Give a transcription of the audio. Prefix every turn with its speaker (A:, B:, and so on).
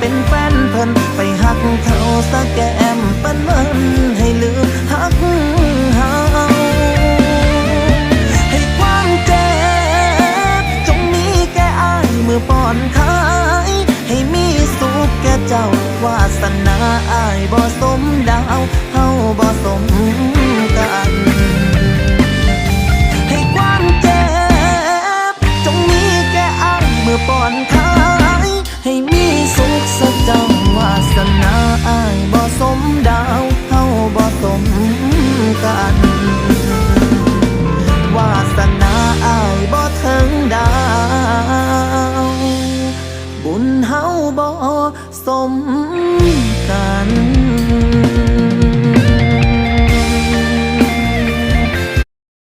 A: เป็นแฟนเพิ่นไปหักเขาสะแกมปันเมินให้ลืมหักเฮาให้ความเจ็บจงมีแกอ้ายมือป้อนขายให้มีสุขแกเจ้าวาสนาอายบ่สมดาวเฮาบ่สมกันให้ความเจ็บจงมีแกอ้ายมือป้อนขาย เฮาบ่สมกัน